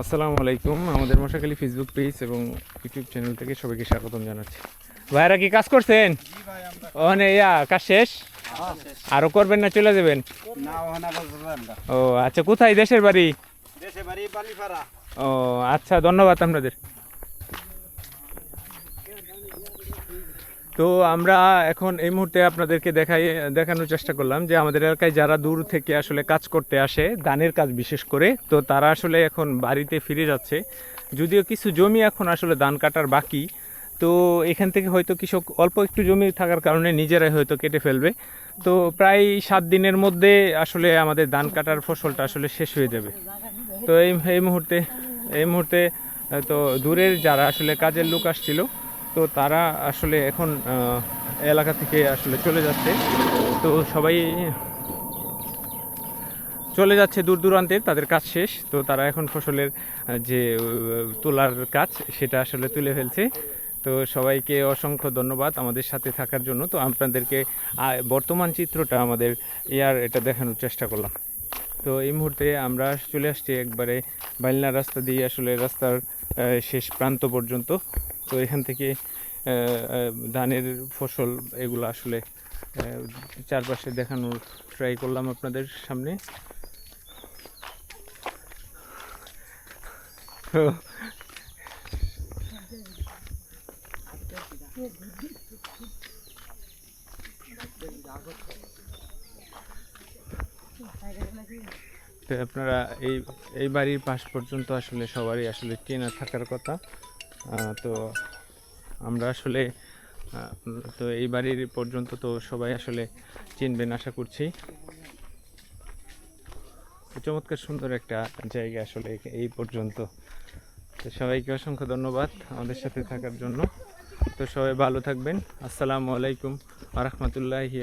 আসসালামু আলাইকুম। আমাদের মশাখালী ফেসবুক পেজ এবং ইউটিউব চ্যানেল থেকে সবাইকে স্বাগতম জানাচ্ছি। ভাইরা কি কাজ করছেন? ওখানে ইয়া কাজ শেষ? আরও করবেন না চলে যাবেন? ও আচ্ছা কোথায়? দেশের বাড়ি? ও আচ্ছা ধন্যবাদ আপনাদের। তো আমরা এখন এই মুহূর্তে আপনাদেরকে দেখাই, দেখানোর চেষ্টা করলাম যে আমাদের এলাকায় যারা দূর থেকে আসলে কাজ করতে আসে, ধানের কাজ বিশেষ করে, তো তারা আসলে এখন বাড়িতে ফিরে যাচ্ছে। যদিও কিছু জমি এখন আসলে ধান কাটার বাকি, তো এখান থেকে হয়তো কৃষক অল্প একটু জমি থাকার কারণে নিজেরাই হয়তো কেটে ফেলবে। তো প্রায় সাত দিনের মধ্যে আসলে আমাদের ধান কাটার ফসলটা আসলে শেষ হয়ে যাবে। তো এই এই মুহূর্তে এই মুহূর্তে, তো দূরের যারা আসলে কাজের লোক আসছিল তো তারা আসলে এখন এলাকা থেকে আসলে চলে যাচ্ছে। তো সবাই চলে যাচ্ছে দূর দূরান্তে, তাদের কাজ শেষ। তো তারা এখন ফসলের যে তোলার কাজ, সেটা আসলে তুলে ফেলছে। তো সবাইকে অসংখ্য ধন্যবাদ আমাদের সাথে থাকার জন্য। তো আপনাদেরকে বর্তমান চিত্রটা আমাদের ইয়ার এটা দেখানোর চেষ্টা করলাম। তো এই মুহূর্তে আমরা চলে আসছি একবারে বাইলনা রাস্তা দিয়ে, আসলে রাস্তার শেষ প্রান্ত পর্যন্ত। তো এখান থেকে ধানের ফসল এগুলো আসলে চারপাশে দেখানোর ট্রাই করলাম আপনাদের সামনে। তো তো আপনারা এই এই বাড়ির পাশ পর্যন্ত আসলে সবারই আসলে চেনা থাকার কথা। তো আমরা আসলে তো এই বাড়ির পর্যন্ত তো সবাই আসলে চিনবেন আশা করছি। চমৎকার সুন্দর একটা জায়গা আসলে এই পর্যন্ত। তো সবাইকে অসংখ্য ধন্যবাদ আমাদের সাথে থাকার জন্য। তো সবাই ভালো থাকবেন। আসসালামু আলাইকুম আ রহমতুল্লাহি